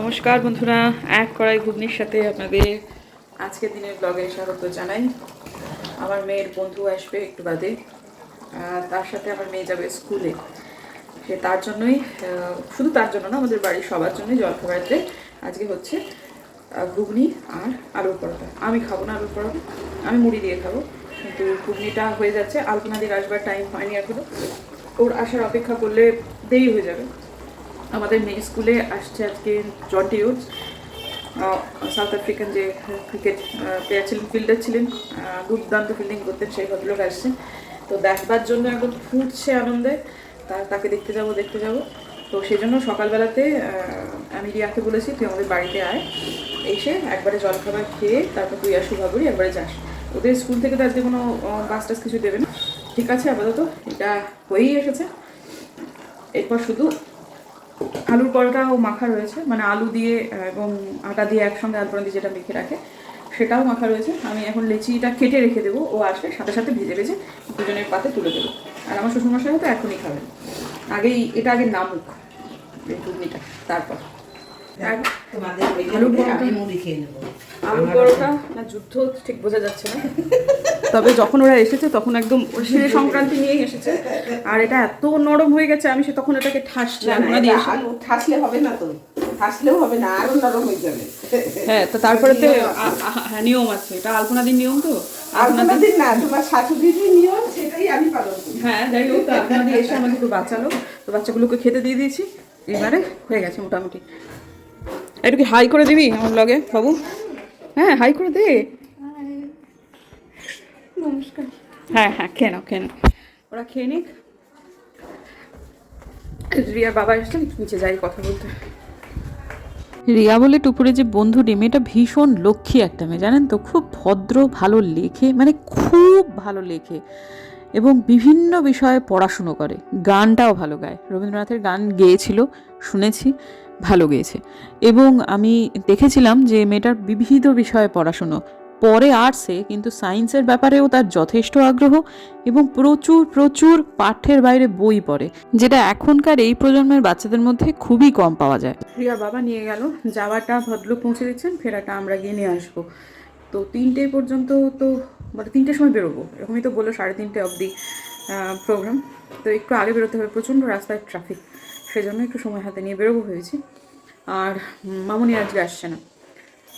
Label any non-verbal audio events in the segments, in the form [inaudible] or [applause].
নমস্কার বন্ধুরা, এক কড়াই ঘুগনির সাথে আপনাদের আজকের দিনের ব্লগে স্বাগত জানাই। আমার মেয়ের বন্ধু আসবে একটু বাদে তার সাথে আমার মেয়ে যাবে স্কুলে। সে তার জন্যই শুধু তার জন্য না, আমাদের বাড়ির সবার জন্যই জলখাবারতে আজকে হচ্ছে ঘুগনি আর আলুর পরোটা। আমি খাব না আলুর পরোটা, আমি মুড়ি দিয়ে খাব, কিন্তু ঘুগনিটা হয়ে যাচ্ছে। আলপনা দিয়ে আসবার টাইম হয়নি এখনও। ওর আসার অপেক্ষা করলে দেরি হয়ে যাবে। আমাদের মেয়ে স্কুলে আসছে আজকে জন্টি ইউজ সাউথ আফ্রিকান যে ক্রিকেট প্লেয়ার ছিলেন ফিল্ডার ছিলেন দুর্দান্ত ফিল্ডিং করতেন সেই ভদ্রলোক আসছে। তো দেখবার জন্য একদম ফুটছে আনন্দে, তা তাকে দেখতে যাব দেখতে যাব। তো সেই জন্য সকালবেলাতে আমি রিয়াকে বলেছি, তুই আমাদের বাড়িতে আয়। এসে একবারে জলখাবার খেয়ে তারপর তুই আর শুভাবুড়ি একবারে যাস। ওদের স্কুল থেকে তো আজকে কোনো বাস টাস কিছু দেবে না। ঠিক আছে, আপাতত এটা হয়েই এসেছে। এরপর শুধু আলুর পরোটাও মাখা রয়েছে মানে আলু দিয়ে এবং আটা দিয়ে একসঙ্গে আলু পরোটা দিয়ে যেটা মেখে রাখে, সেটাও মাখা রয়েছে। আমি এখন লেচিটা কেটে রেখে দেবো, ও আসবে, সাথে সাথে ভেজে ভেজে দুজনের পাতে তুলে দেবো। আর আমার শ্বশুরমশাই হয়তো এখনই খাবেন। আগেই, এটা আগে নামুক, এই ঘুগনিটা, তারপর। আলু পরোটা? না যুদ্ধ ঠিক বোঝা যাচ্ছে না। [laughs] তবে যখন ওরা এসেছে তখন একদম সে [laughs] সংক্রান্তি নিয়েই এসেছে। আর এটা এত নরম হয়ে গেছে আমি সে তখন এটাকে ঠাসছি এটা আলু ঠাসলে হবে না তো। ঠাসলেও হবে না আরও নরম হয়ে যাবে। হ্যাঁ তো তারপরে তো হ্যাঁ, নিয়ম আছে। এটা আলপনা দিন নিয়ম তো? আলপনা না তোমার শাশুড়ির নিয়ম সেটাই আমি পালন হ্যাঁ যাই হোক এসে আমাকে একটু বাঁচালো। তো বাচ্চাগুলোকে খেতে দিয়ে দিয়েছি। এবারে হয়ে গেছে মোটামুটি। একটু কি হাই করে দিবি আমার লগে বাবু? হ্যাঁ হাই করে দে। নমস্কার। হ্যাঁ হ্যাঁ খেয়ে নাও খেয়ে নাও। ওরা খেয়ে নিক। রিয়ার বাবা এসছেন নিচে যাই কথা বলতে। রিয়া বলে টুপুরে যে বন্ধুটি মেয়েটা ভীষণ লক্ষ্মী একটা মেয়ে জানেন তো? খুব ভদ্র ভালো লেখে মানে খুব ভালো লেখে এবং বিভিন্ন বিষয়ে পড়াশুনো করে। গানটাও ভালো গায়। রবীন্দ্রনাথের গান গেয়েছিল শুনেছি। ভালো গেয়েছে। এবং আমি দেখেছিলাম যে মেয়েটার বিবিধ বিষয়ে পড়াশুনো। পরে আর্টসে কিন্তু সায়েন্সের ব্যাপারেও তার যথেষ্ট আগ্রহ এবং প্রচুর প্রচুর পাঠ্যের বাইরে বই পড়ে, যেটা এখনকার এই প্রজন্মের বাচ্চাদের মধ্যে খুবই কম পাওয়া যায়। প্রিয়া বাবা নিয়ে গেল, যাওয়াটা ভদ্রলোক পৌঁছে দিচ্ছেন, ফেরাটা আমরা গিয়ে নিয়ে আসব। তো তিনটে পর্যন্ত তো মানে তিনটের সময় বেরোবো, এরকমই তো বলল সাড়ে তিনটে অবধি প্রোগ্রাম তো একটু আগে বেরোতে হবে, প্রচণ্ড রাস্তায় ট্রাফিক সেজন্য একটু সময় হাতে নিয়ে বেরোবো ভেবেছি। আর মামুনি আজকে আসছে না।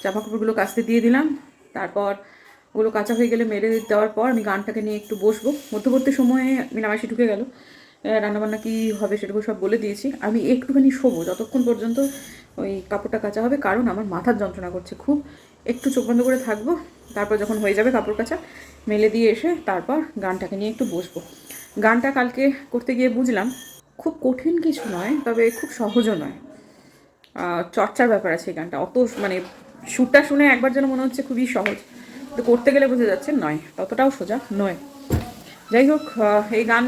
জামা কাপড়গুলো কাচতে দিয়ে দিলাম। তারপর ওগুলো কাঁচা হয়ে গেলে মেরে দেওয়ার পর আমি গানটাকে নিয়ে একটু বসবো। মধ্যবর্তী সময়ে মিনামাসি ঢুকে গেল। রান্নাবান্না কী হবে সেটুকু সব বলে দিয়েছি। আমি একটুখানি শোবো। যতক্ষণ পর্যন্ত ওই কাপড়টা কাচা হবে, কারণ আমার মাথার যন্ত্রণা করছে খুব। একটু চোখ বন্ধ করে থাকব। তারপর যখন হয়ে যাবে কাপড় কাচা, মেলে দিয়ে এসে তারপর গানটাকে নিয়ে একটু বসবো। গানটা কালকে করতে গিয়ে বুঝলাম খুব কঠিন কিছু নয়, তবে খুব সহজও নয়। চর্চার ব্যাপার আছে এই গানটা। অত মানে সুরটা শুনে একবার যেন মনে হচ্ছে খুবই সহজ। তো করতে গেলে বোঝা যাচ্ছে নয়, ততটাও সোজা নয়। যাই হোক এই গান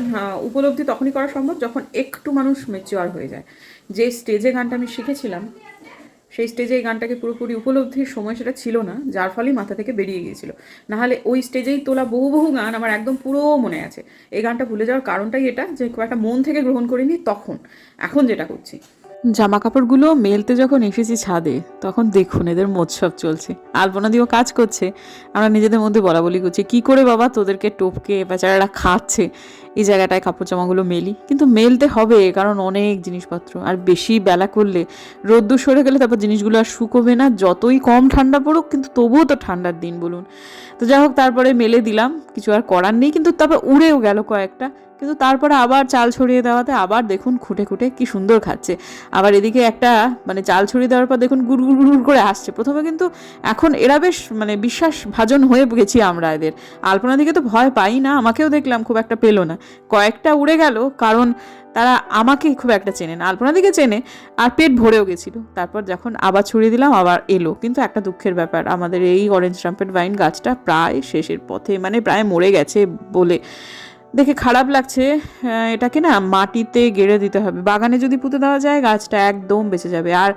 উপলব্ধি তখনই করা সম্ভব যখন একটু মানুষ মেচিওর হয়ে যায়। যে স্টেজে গানটা আমি শিখেছিলাম সেই স্টেজে এই গানটাকে পুরোপুরি উপলব্ধির সময় সেটা ছিল না, যার ফলেই মাথা থেকে বেরিয়ে গিয়েছিল। নাহলে ওই স্টেজেই তোলা বহু বহু গান আমার একদম পুরো মনে আছে। এই গানটা ভুলে যাওয়ার কারণটাই এটা যে খুব একটা মন থেকে গ্রহণ করিনি তখন। এখন যেটা করছি। জামা কাপড়গুলো মেলতে যখন এসেছি ছাদে, তখন দেখুন এদের মোৎসব চলছে। আলপনা দিয়েও কাজ করছে, আমরা নিজেদের মধ্যে বলা বলি করছি, কী করে বাবা তোদেরকে টপকে বেচারারা খাচ্ছে? এই জায়গাটায় কাপড় জামাগুলো মেলি। কিন্তু মেলতে হবে, কারণ অনেক জিনিসপত্র। আর বেশি বেলা করলে রোদ্দুর সরে গেলে তারপর জিনিসগুলো আর শুকোবে না। যতই কম ঠান্ডা পড়ুক, কিন্তু তবুও তো ঠান্ডার দিন, বলুন। তো যাই হোক, তারপরে মেলে দিলাম। কিছু আর করার নেই, কিন্তু তারপর উড়েও গেল কয়েকটা। কিন্তু তারপরে আবার চাল ছড়িয়ে দেওয়াতে আবার দেখুন খুঁটে খুঁটে কি সুন্দর খাচ্ছে। আবার এদিকে একটা মানে চাল ছড়িয়ে দেওয়ার পর দেখুন গুড় গুড় গুড় করে আসছে। প্রথমে কিন্তু এখন এরা বেশ মানে বিশ্বাস ভাজন হয়ে গেছি আমরা এদের। আলপনা দিকে তো ভয় পাই না, আমাকেও দেখলাম খুব একটা পেল না। কয়েকটা উড়ে গেল, কারণ তারা আমাকে খুব একটা চেনে না। আলপনা দিকে চেনে আর পেট ভরেও গেছিল। তারপর যখন আবার ছড়িয়ে দিলাম, আবার এলো। কিন্তু একটা দুঃখের ব্যাপার, আমাদের এই অরেঞ্জ ট্রাম্পেট ভাইন গাছটা প্রায় শেষের পথে মানে প্রায় মরে গেছে বলে দেখে খারাপ লাগছে এটাকে না মাটিতে গেড়ে দিতে হবে। বাগানে যদি পুঁতে দেওয়া যায়, গাছটা একদম বেঁচে যাবে। আর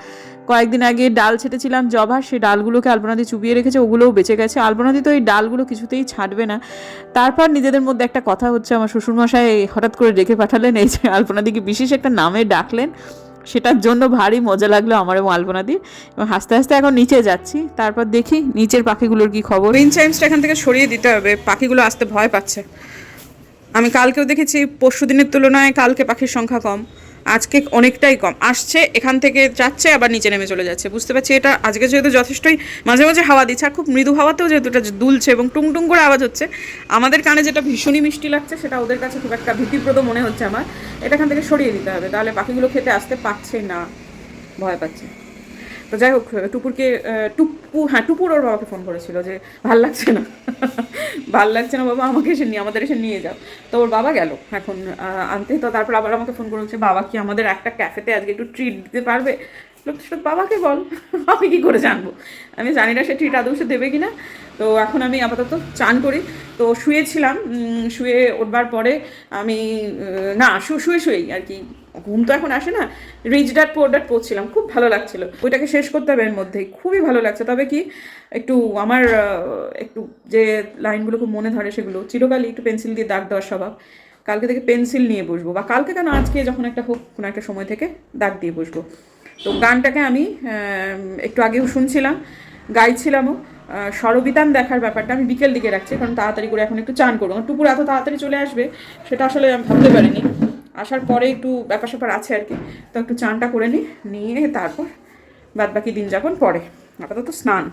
কয়েকদিন আগে ডাল ছেটেছিলাম জবার সেই ডালগুলোকে আলপনাদি চুবিয়ে রেখেছে, ওগুলোও বেঁচে গেছে। আলপনাদি তো এই ডালগুলো কিছুতেই ছাড়বে না। তারপর নিজেদের মধ্যে একটা কথা হচ্ছে, আমার শ্বশুরমশাই হঠাৎ করে ডেকে পাঠালেন, এই যে আলপনাদিকে বিশেষ একটা নামে ডাকলেন। সেটার জন্য ভারী মজা লাগল আমার এবং আলপনাদির। এবং হাসতে হাসতে এখন নিচে যাচ্ছি। তারপর দেখি নিচের পাখিগুলোর কি খবর। চাইমসটা এখান থেকে সরিয়ে দিতে হবে। পাখিগুলো আসতে ভয় পাচ্ছে। আমি কালকেও দেখেছি, পরশু দিনের তুলনায় কালকে পাখির সংখ্যা কম। আজকে অনেকটাই কম। আসছে, এখান থেকে যাচ্ছে, আবার নিচে নেমে চলে যাচ্ছে। বুঝতে পারছি, এটা আজকে যেহেতু যথেষ্টই মাঝে মাঝে হাওয়া দিচ্ছে, আর খুব মৃদু হাওয়াতেও যেহেতু এটা দুলছে এবং টুং টুং করে আওয়াজ হচ্ছে, আমাদের কানে যেটা ভীষণই মিষ্টি লাগছে, সেটা ওদের কাছে খুব একটা ভীতিপ্রদ মনে হচ্ছে আমার। এটা এখান থেকে সরিয়ে দিতে হবে, তাহলে পাখিগুলো খেতে আসতে পারছে না। ভয় পাচ্ছে। তো যাই হোক টুপুরকে টুপু হ্যাঁ টুপুর ওর বাবাকে ফোন করেছিল যে, ভালো লাগছে না। [laughs] ভালো লাগছে না বাবা, আমাকে এসে নিয়ে, আমাদের এসে নিয়ে যাও। তো ওর বাবা গেল এখন আনতে। তো তারপর আবার আমাকে ফোন করেছে, বাবা কি আমাদের একটা ক্যাফেতে আজকে একটু ট্রিট দিতে পারবে? লোক সেটা বাবাকে বল, [laughs] আমি কি করে জানব? আমি জানি না সে ট্রিট আদৌ সে দেবে কি না তো এখন আমি আপাতত চান করি। তো শুয়েছিলাম শুয়ে উঠবার পরে আমি না, শু, শুয়ে শুয়েই আর কি। ঘুম তো এখন আসে না রিচ ডাট পোর ডাট পড়ছিলাম খুব ভালো লাগছিল। ওইটাকে শেষ করতে হবে এর মধ্যেই খুবই ভালো লাগছে। তবে কি একটু আমার একটু যে লাইনগুলো খুব মনে ধরে সেগুলো চিরকালই একটু পেন্সিল দিয়ে দাগ দেওয়ার স্বভাব। কালকে থেকে পেন্সিল নিয়ে বসবো বা কালকে কেন আজকে যখন একটা হোক কোনো একটা সময় থেকে দাগ দিয়ে বসবো। তো গানটাকে আমি একটু আগেও শুনছিলাম গাইছিলামও আহ, স্বরবিতান দেখার ব্যাপারটা আমি বিকেল দিকে রাখছি কারণ তাড়াতাড়ি করে এখন একটু চান করব। টুপুর এত তাড়াতাড়ি চলে আসবে সেটা আসলে আমি ভাবতে পারিনি। আসার পরে একটু ব্যাপার স্যাপার আছে আর কি। তো একটু চানটা করে নিই নিয়ে তারপর বাদ বাকি দিন যাপন পরে। আপাতত স্নান।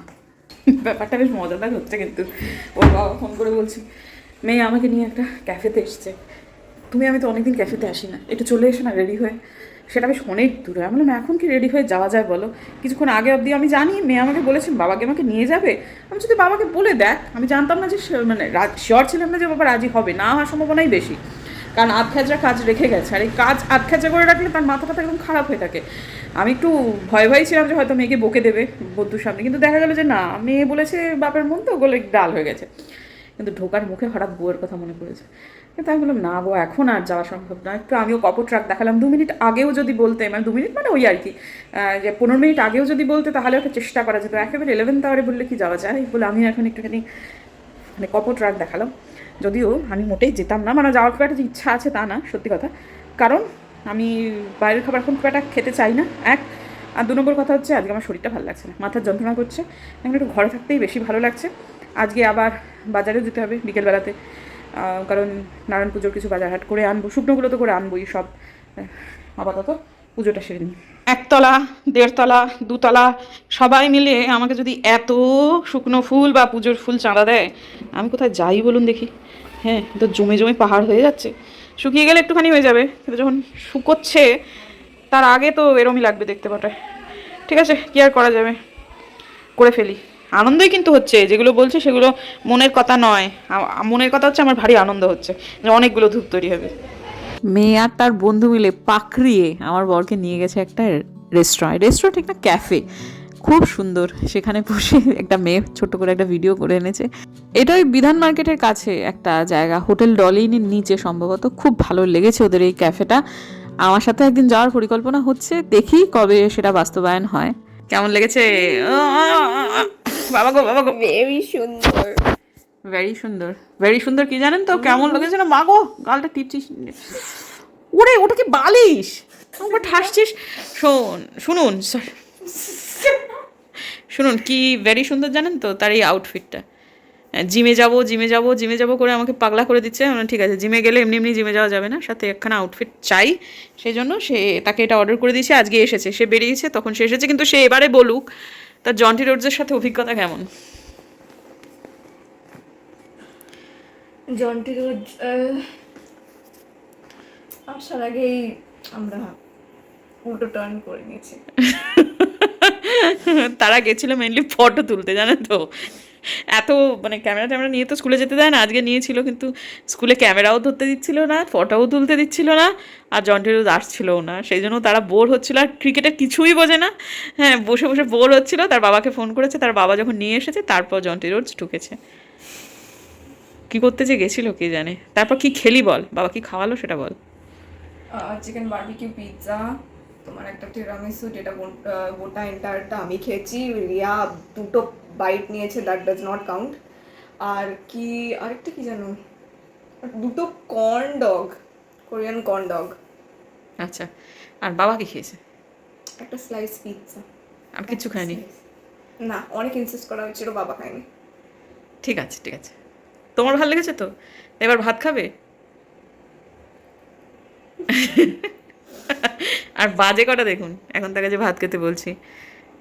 ব্যাপারটা বেশ মজাদার হচ্ছে কিন্তু। ওর বাবা ফোন করে বলছি, মেয়ে আমাকে নিয়ে একটা ক্যাফেতে এসছে। তুমি, আমি তো অনেকদিন ক্যাফেতে আসি না একটু চলে এসো না, রেডি হয়ে। সেটা বেশ অনেক দূরে। আমি বললাম, এখন কি রেডি হয়ে যাওয়া যায় বলো? কিছুক্ষণ আগে অবধি আমি জানি, মেয়ে আমাকে বলেছেন বাবাকে আমাকে নিয়ে যাবে। আমি যদি বাবাকে বলে দেখ, আমি জানতাম না যে মানে শিওর ছিলাম না যে বাবা রাজি হবে। না হওয়ার সম্ভাবনাই বেশি। কারণ আধখেজরা কাজ রেখে গেছে। আর এই কাজ আধখেজরা করে রাখলে তার মাথা টাথা একদম খারাপ হয়ে থাকে। আমি একটু ভয় ভয় ছিলাম যে হয়তো মেয়েকে বকে দেবে বন্ধুর সামনে। কিন্তু দেখা গেলো যে না, মেয়ে বলেছে বাপের মন তো ওগুলো ডাল হয়ে গেছে। কিন্তু ঢোকার মুখে হঠাৎ বউয়ের কথা মনে পড়েছে। কিন্তু আমি বললাম, না গো এখন আর যাওয়া সম্ভব না একটু আমিও কপর ট্রাক দেখালাম। দু মিনিট আগেও যদি বলতে মানে দু মিনিট মানে ওই আর কি। যে পনেরো মিনিট আগেও যদি বলতে, তাহলে একটা চেষ্টা করা যেত। একেবারে ইলেভেন্থ আওয়ারে বললে কি যাওয়া যায়? বলে আমি এখন একটুখানি মানে কপর ট্রাক দেখালাম। যদিও আমি মোটেই যেতাম না মানে যাওয়ার খুব একটা ইচ্ছা আছে তা না, সত্যি কথা। কারণ আমি বাইরের খাবার এখন খুব একটা খেতে চাই না, এক। আর দু নম্বর কথা হচ্ছে, আজকে আমার শরীরটা ভালো লাগছে না, মাথার যন্ত্রণা করছে। এখন একটু ঘরে থাকতেই বেশি ভালো লাগছে। আজকে আবার বাজারেও যেতে হবে বিকেলবেলাতে কারণ নারায়ণ পুজোর কিছু বাজার হাট করে আনব, শুকনোগুলো তো করে আনবোই সব। আপাতত পুজোটা সেরে নিই। একতলা, দেড়তলা, দুতলা, সবাই মিলে আমাকে যদি এত শুকনো ফুল বা পুজোর ফুল চাঁদা দেয়, আমি কোথায় যাই বলুন দেখি। হ্যাঁ তো জমে জমে পাহাড় হয়ে যাচ্ছে। শুকিয়ে গেলে একটুখানি হয়ে যাবে, কিন্তু যখন শুকোচ্ছে, তার আগে তো এরমই লাগবে দেখতে পাটায়। ঠিক আছে, কি আর করা যাবে? করে ফেলি। আনন্দই কিন্তু হচ্ছে, যেগুলো বলছে সেগুলো মনের কথা নয়। মনের কথা হচ্ছে আমার ভারী আনন্দ হচ্ছে, যে অনেকগুলো ধূপ তৈরি হবে। মেয়ে আর তার বন্ধু মিলে পাকড়িয়ে আমার বরকে নিয়ে গেছে একটা রেস্টুরেন্ট। রেস্টুরেন্ট একটা ক্যাফে। খুব সুন্দর। সেখানে বসে একটা মেয়ে ছোট্ট করে একটা ভিডিও করে এনেছে। এটা ওই বিধান মার্কেটের কাছে একটা জায়গা। হোটেল ডলিনের নিচে সম্ভবত। খুব ভালো লেগেছে ওদের এই ক্যাফেটা। আমার সাথে একদিন যাওয়ার পরিকল্পনা হচ্ছে। দেখি কবে সেটা বাস্তবায়ন হয়। কেমন লেগেছে? বাবা গো বাবা গো। ভেরি সুন্দর। ভেরি সুন্দর। ভেরি সুন্দর কি জানেন তো? কেমন লেগেছে না? মা গো গালটা টিপছিস। ওরে ওটা কি বালিশ? ঠাসছিস। শোন শুনুন. শুনুন কি ভেরি সুন্দর জানেন তো? তার এই আউটফিটটা জিমে যাব জিমে যাব জিমে যাব করে আমাকে পাগলা করে দিচ্ছে। ঠিক আছে জিমে গেলে এমনি এমনি জিমে যাওয়া যাবে না। সাথে একখানা আউটফিট চাই। সেই জন্য সে তাকে এটা অর্ডার করে দিয়েছে আজকে এসেছে। সে বেরিয়েছে তখন সে এসেছে কিন্তু সে এবারে বলুক তার জন্টি রোডসের সাথে অভিজ্ঞতা কেমন? জন্টি রোড আসার আগেই আমরা উল্টো টার্ন করে নিয়েছি। [laughs] তারা গেছিল মেনলি ফটো তুলতে জানেন তো? এত মানে ক্যামেরা ট্যামেরা নিয়ে তো স্কুলে যেতে দেয় না, আজকে নিয়েছিল কিন্তু স্কুলে ক্যামেরাও ধরতে দিচ্ছিল না ফটোও তুলতে দিচ্ছিল না, আর জন্টি রোজ আসছিলও না। সেই জন্য তারা বোর হচ্ছিল, আর ক্রিকেটের কিছুই বোঝে না। হ্যাঁ বসে বসে বোর হচ্ছিল, তার বাবাকে ফোন করেছে, তার বাবা যখন নিয়ে এসেছে, তারপর জন্টি রোজ ঢুকেছে। কি করতে যে গেছিল কে জানে? তারপর কি খেলি বল? বাবা কি খাওয়ালো সেটা বল। চিকেন বারবিকিউ পিৎজা তোমার একটা টিরামিসু যেটা গোট- গোটা এন্টারটা আমি খেয়েছি। রিয়া দুটো বাইট নিয়েছে দ্যাট ডাজ নট কাউন্ট আর কি আরেকটা কি জানো? দুটো corn dog Korean corn dog আচ্ছা আর বাবা কি খেয়েছে? একটা স্লাইস পিৎজা আর কিচ্ছু খাইনি না অনেক ইনসিস্ট করা হয়েছিল বাবা খায়নি। ঠিক আছে ঠিক আছে। তোমার ভালো লেগেছে তো? এবার ভাত খাবে? [laughs] আর বাজে কটা দেখুন? এখন তাকে যে ভাত খেতে বলছি।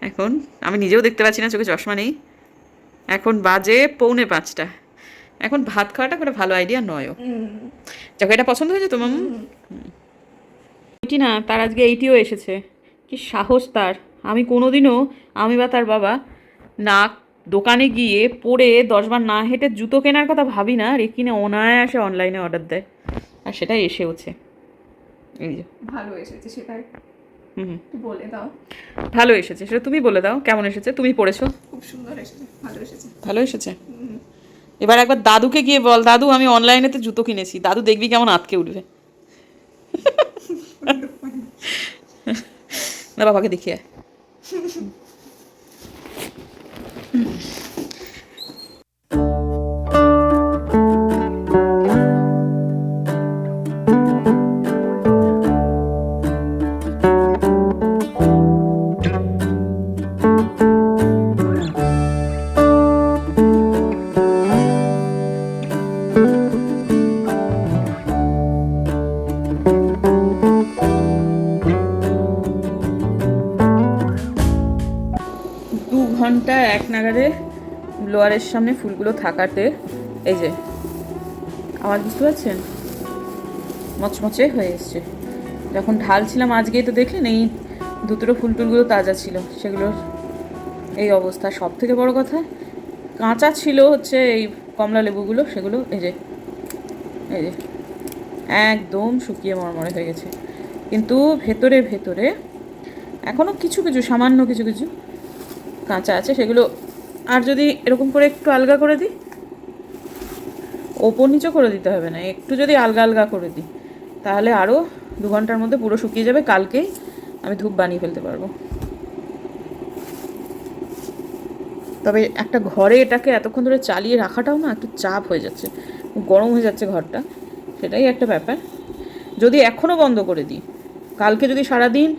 এখন আমি নিজেও দেখতে পাচ্ছি না চোখে চশমা নেই। এখন বাজে পৌনে পাঁচটা। এখন ভাত খাওয়াটা কোনো ভালো আইডিয়া নয়ও। যাকে এটা পছন্দ হয়েছে তো মামু? এইটি না তার আজকে এইটিও এসেছে। কি সাহস তার। আমি কোনোদিনও আমি বা তার বাবা না দোকানে গিয়ে পরে দশবার না হেঁটে জুতো কেনার কথা ভাবি না রে কিনে অনায়াসে অনলাইনে অর্ডার দেয়। আর সেটাই এসেওছে এই যে। ভালো এসেছে হুম। বলে দাও। ভালো এসেছে সেটা তুমি বলে দাও কেমন এসেছে? তুমি পড়েছো? খুব সুন্দর এসেছে ভালো এসেছে। ভালো এসেছে? এবার একবার দাদুকে গিয়ে বল দাদু আমি অনলাইনেতে জুতো কিনেছি। দাদু দেখবি কেমন আটকে উঠবে। [laughs] না বাবাকে দেখিয়ে [laughs] সামনে ফুলগুলো থাকাতে, এই যে, আওয়াজ বুঝতে পারছেন? মচমচে হয়ে এসছে। যখন ঢালছিলাম আজকেই তো দেখলেন, এই দুটো ফুল টুলগুলো তাজা ছিল। সেগুলোর এই অবস্থা। সব থেকে বড় কথা, কাঁচা ছিল হচ্ছে এই কমলা লেবুগুলো, সেগুলো এই যে এই যে, একদম শুকিয়ে মরমরে হয়ে গেছে। কিন্তু ভেতরে ভেতরে এখনও কিছু কিছু, সামান্য কিছু কিছু কাঁচা আছে, সেগুলো আর যদি এরকম করে একটু আলগা করে দিই? ওপর নিচে করে দিতে হবে না, একটু যদি আলগা আলগা করে দিই, তাহলে আরও দু ঘণ্টার মধ্যে পুরো শুকিয়ে যাবে, কালকেই আমি ধূপ বানিয়ে ফেলতে পারব। তবে একটা ঘরে এটাকে এতক্ষণ ধরে চালিয়ে রাখাটাও না একটু চাপ হয়ে যাচ্ছে গরম হয়ে যাচ্ছে ঘরটা, সেটাই একটা ব্যাপার। যদি এখনও বন্ধ করে দিই, কালকে যদি সারাদিন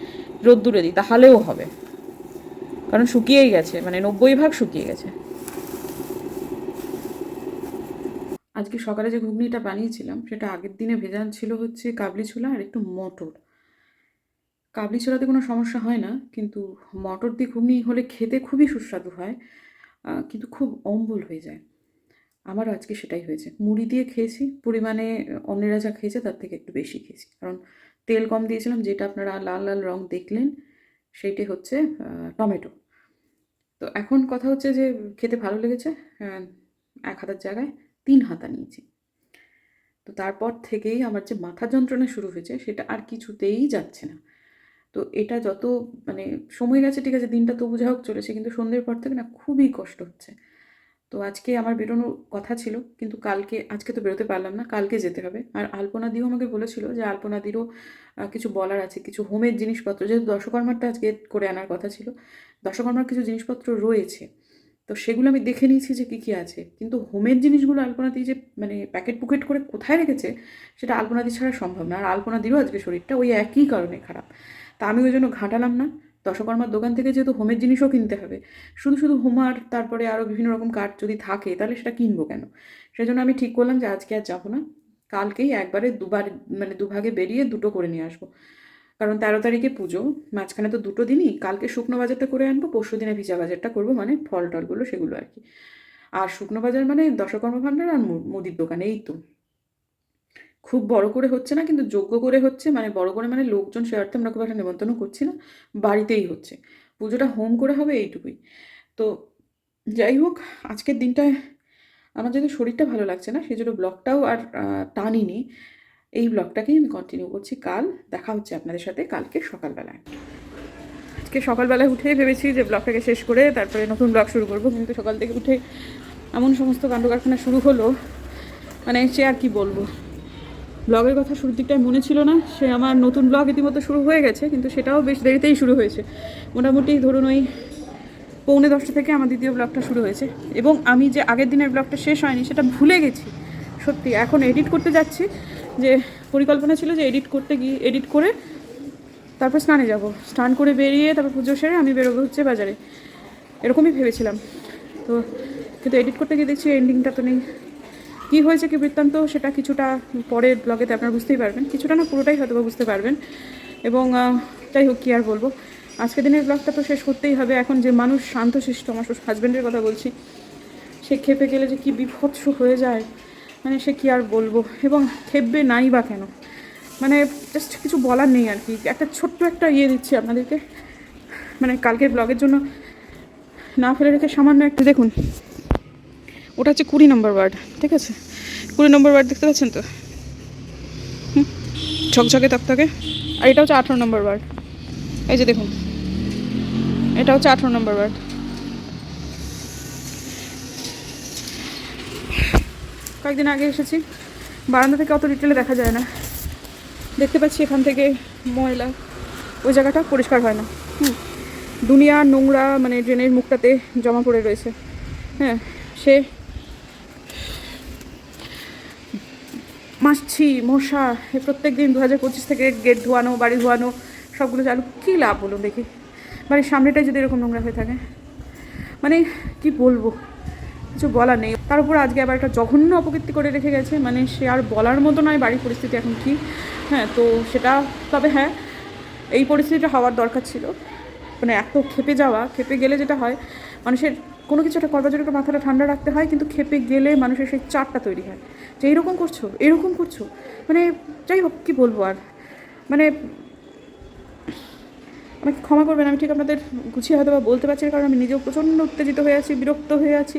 রোদ্দুরে দিই, তাহলেও হবে। কারণ শুকিয়েই গেছে মানে নব্বই ভাগ শুকিয়ে গেছে। আজকে সকালে যে ঘুগনিটা বানিয়েছিলাম, সেটা আগের দিনে ভেজান ছিল হচ্ছে কাবলি ছোলা আর একটু মটর। কাবলি ছোলাতে কোনো সমস্যা হয় না, কিন্তু মটর দিয়ে ঘুগনি হলে খেতে খুবই সুস্বাদু হয় কিন্তু খুব অম্বল হয়ে যায়। আমারও আজকে সেটাই হয়েছে। মুড়ি দিয়ে খেয়েছি, পরিমাণে অন্যেরা যা খেয়েছে তার থেকে একটু বেশি খেয়েছি। কারণ তেল কম দিয়েছিলাম, যেটা আপনারা লাল লাল রং দেখলেন সেইটি হচ্ছে টমেটো। তো এখন কথা হচ্ছে যে, খেতে ভালো লেগেছে? এক হাতার জায়গায় তিন হাতা নিয়েছি। তো তারপর থেকেই আমার যে মাথা যন্ত্রণা শুরু হয়েছে, সেটা আর কিছুতেই যাচ্ছে না। তো এটা যত মানে সময় গেছে, ঠিক আছে, দিনটা তবু যা হোক চলেছে, কিন্তু সন্ধ্যের পর থেকে না খুবই কষ্ট হচ্ছে। তো আজকে আমার বেরোনোর কথা ছিল, কিন্তু কালকে, আজকে তো বেরোতে পারলাম না, কালকে যেতে হবে। আর আলপনা দিও আমাকে বলেছিল যে আলপনা দিরও কিছু বলার আছে, কিছু হোমের জিনিসপত্র, যেহেতু দশকর্মারটা আজকে করে আনার কথা ছিল দশকর্মার কিছু জিনিসপত্র রয়েছে, তো সেগুলো আমি দেখে নিয়েছি যে কী কী আছে। কিন্তু হোমের জিনিসগুলো আলপনাদি যে মানে প্যাকেট পুকেট করে কোথায় রেখেছে, সেটা আলপনাদি ছাড়া সম্ভব না। আর আলপনাদিরও আজকে শরীরটা ওই একই কারণে খারাপ। তা আমি ওই জন্য ঘাটালাম না। দশকর্মার দোকান থেকে যেহেতু হোমের জিনিসও কিনতে হবে, শুধু শুধু হোমার তারপরে আরও বিভিন্ন রকম কাঠ যদি থাকে, তাহলে সেটা কিনবো কেন? সেই জন্য আমি ঠিক করলাম যে আজকে আর যাব না, কালকেই একবারে দুবার মানে দুভাগে বেরিয়ে দুটো করে নিয়ে আসব। কারণ তেরো তারিখে পুজো, মাঝখানে তো দুটো দিনই, কালকে শুকনো বাজারটা করে আনব, পরশু দিনে ভিজা বাজারটা করব মানে ফল টলগুলো সেগুলো আর কি। আর শুকনো বাজার মানে দশকর্ম ভাণ্ডার আর মুদির দোকান, এই তো। খুব বড় করে হচ্ছে না, কিন্তু যোগ্য করে হচ্ছে মানে বড় করে মানে লোকজন সে অর্থে আমরা খুব একটা নেমন্তন্ন করছি না, বাড়িতেই হচ্ছে। পুজোটা হোম করে হবে এইটুকুই। তো যাই হোক, আজকের দিনটায় আমার যদি শরীরটা ভালো লাগছে না সেই জন্য ব্লগটাও আর টানিনি। এই ব্লগটাকেই আমি কন্টিনিউ করছি কাল, দেখা হচ্ছে আপনাদের সাথে কালকে সকালবেলায়। আজকে সকালবেলায় উঠেই ভেবেছি যে ব্লগটাকে শেষ করে তারপরে নতুন ব্লগ শুরু করব, কিন্তু সকাল থেকে উঠে এমন সমস্ত কাণ্ড কারখানা শুরু হলো মানে সে আর কি বলব? ব্লগের কথা শুরুর দিকটায় মনে ছিল না। সে আমার নতুন ব্লগ ইতিমধ্যে শুরু হয়ে গেছে, কিন্তু সেটাও বেশ দেরিতেই শুরু হয়েছে। মোটামুটি ধরুন ওই পৌনে দশটা থেকে আমার দ্বিতীয় ব্লগটা শুরু হয়েছে। এবং আমি যে আগের দিনের ব্লগটা শেষ হয়নি, সেটা ভুলে গেছি। সত্যি, এখন এডিট করতে যাচ্ছি। যে পরিকল্পনা ছিল যে এডিট করতে গিয়ে এডিট করে তারপর স্নানে যাব। স্নান করে বেরিয়ে তারপর পুজো সেরে আমি বেরোবো হচ্ছে বাজারে। এরকমই ভেবেছিলাম। তো, কিন্তু এডিট করতে গিয়ে দেখছি এন্ডিংটা তো নেই। কী হয়েছে কি বৃত্তান্ত সেটা কিছুটা পরের ব্লগেতে আপনারা বুঝতেই পারবেন। কিছুটা না পুরোটাই হয়তো বুঝতে পারবেন। এবং যাই হোক, কী আর বলব। আজকে দিনের ব্লগটা তো শেষ করতেই হবে। এখন যে মানুষ শান্তশিষ্ট, আমার হাজব্যান্ডের কথা বলছি, সে খেপে গেলে যে কি বিভৎস হয়ে যায় মানে সে কি আর বলব? এবং খেপবে নাই বা কেন? মানে জাস্ট কিছু বলার নেই আর কি। একটা ছোট্ট একটা ইয়ে দিচ্ছি আপনাদেরকে। মানে কালকের ব্লগের জন্য না ফেলে রেখে সামান্য একটা দেখুন। ওটা হচ্ছে কুড়ি নম্বর ওয়ার্ড, ঠিক আছে? কুড়ি নম্বর ওয়ার্ড দেখতে পাচ্ছেন তো? ঝকঝকে তকতকে। আর এটা হচ্ছে আঠারো নম্বর ওয়ার্ড। এই যে দেখুন, এটা হচ্ছে আঠারো নম্বর ওয়ার্ড। কয়েকদিন আগে এসেছি। বারান্দা থেকে অত ডিটেলে দেখা যায় না। দেখতে পাচ্ছি এখান থেকে ময়লা। ওই জায়গাটা পরিষ্কার হয় না। হুম। দুনিয়া নোংরা মানে ড্রেনের মুখটাতে জমা পড়ে রয়েছে। হ্যাঁ সে মাছি মশা প্রত্যেক দিন দু হাজার পঁচিশ থেকে গেট ধোয়ানো, বাড়ি ধোয়ানো, সবগুলো চালু। কী লাভ হলো দেখি? বাড়ির সামনেটাই যদি এরকম নোংরা হয়ে থাকে। মানে কি বলব? কিছু বলার নেই। তার উপর আজকে আবার একটা জঘন্য অপকীর্তি করে রেখে গেছে। মানে সে আর বলার মতো নয় বাড়ির পরিস্থিতি এখন কি। হ্যাঁ তো সেটা, তবে হ্যাঁ এই পরিস্থিতিটা হওয়ার দরকার ছিল। মানে এত খেপে যাওয়া খেপে গেলে যেটা হয়, মানুষের কোনো কিছু একটা করবার জন্য একটু মাথাটা ঠান্ডা রাখতে হয়, কিন্তু খেপে গেলে মানুষের সেই চারটা তৈরি হয়। যে এইরকম করছ, এরকম করছ মানে যাই হোক, কী বলব আর? মানে আমাকে ক্ষমা করবেন, আমি ঠিক আপনাদের গুছিয়ে হয়তো বা বলতে পারছি না, কারণ আমি নিজেও প্রচণ্ড উত্তেজিত হয়ে আছি, বিরক্ত হয়ে আছি।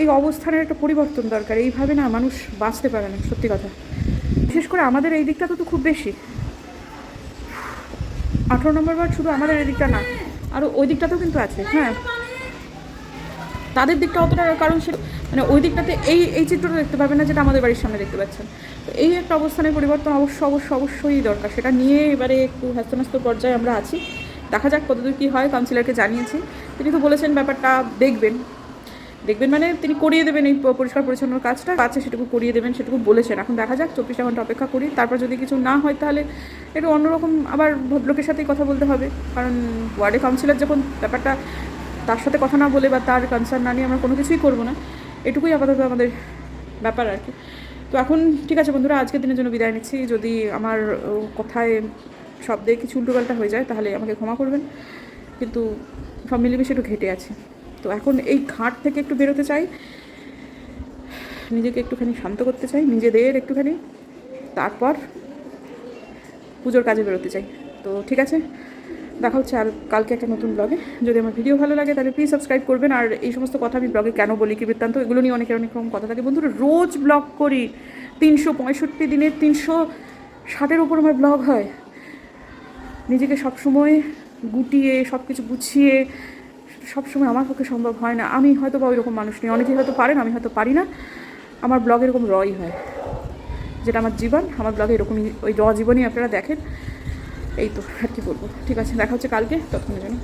এই অবস্থানের একটা পরিবর্তন দরকার, এইভাবে না মানুষ বাঁচতে পারে না, সত্যি কথা। বিশেষ করে আমাদের এই দিকটা তো খুব বেশি। আঠেরো নম্বর বার শুধু আমাদের এই দিকটা না আরও ওই দিকটাতেও কিন্তু আছে হ্যাঁ। তাদের দিকটা অতটা কারণ সে মানে ওই দিকটাতে এই এই চিত্রটা দেখতে পাবেন না যেটা আমাদের বাড়ির সামনে দেখতে পাচ্ছেন। তো এই একটা অবস্থানের পরিবর্তন অবশ্য অবশ্য, অবশ্যই দরকার। সেটা নিয়ে এবারে একটু হ্যাস্তন্যস্ত পর্যায়ে আমরা আছি। দেখা যাক কতদূর কী হয় কাউন্সিলরকে জানিয়েছি। তিনি তো বলেছেন ব্যাপারটা দেখবেন। দেখবেন মানে তিনি করিয়ে দেবেন এই পরিষ্কার পরিচ্ছন্ন কাজটা আছে সেটুকু করিয়ে দেবেন, সেটুকু বলেছেন। এখন দেখা যাক, চব্বিশ ঘণ্টা অপেক্ষা করি। তারপর যদি কিছু না হয় তাহলে একটু অন্যরকম আবার ভদ্রলোকের সাথেই কথা বলতে হবে। কারণ ওয়ার্ডে কাউন্সিলর যখন ব্যাপারটা তার সাথে কথা না বলে বা তার কনসার্ন না নিয়ে আমরা কোনো কিছুই করব না। এটুকুই আপাতত আমাদের ব্যাপার আর কি। তো এখন ঠিক আছে বন্ধুরা, আজকের দিনের জন্য বিদায় নিচ্ছি। যদি আমার কথায় শব্দে কিছু উল্টোপাল্টা হয়ে যায়, তাহলে আমাকে ক্ষমা করবেন। কিন্তু সব মিলেমিশে একটু ঘেটে আছে। তো এখন এই ঘাট থেকে একটু বেরোতে চাই। নিজেকে একটুখানি শান্ত করতে চাই, নিজেদের একটুখানি। তারপর পুজোর কাজে বেরোতে চাই। তো ঠিক আছে? দেখা হচ্ছে আর কালকে একটা নতুন ব্লগে যদি আমার ভিডিও ভালো লাগে, তাহলে প্লিজ সাবস্ক্রাইব করবেন। আর এই সমস্ত কথা আমি ব্লগে কেন বলি কি বৃত্তান্ত, এগুলো নিয়ে অনেকের অনেক রকম কথা থাকে। বন্ধুরা, রোজ ব্লগ করি। তিনশো পঁয়ষট্টি দিনের তিনশো ষাটের ওপর আমার ব্লগ হয়। নিজেকে সবসময় গুটিয়ে সব কিছু গুছিয়ে, সবসময় আমার পক্ষে সম্ভব হয় না। আমি হয়তো বা ওইরকম মানুষ নেই। অনেকেই হয়তো পারেন, আমি হয়তো পারি না। আমার ব্লগ এরকম রই হয়। যেটা আমার জীবন, আমার ব্লগে এরকমই ওই র জীবনই আপনারা দেখেন। এই তো আর কি বলব? ঠিক আছে দেখা হচ্ছে কালকে ততক্ষণের জন্য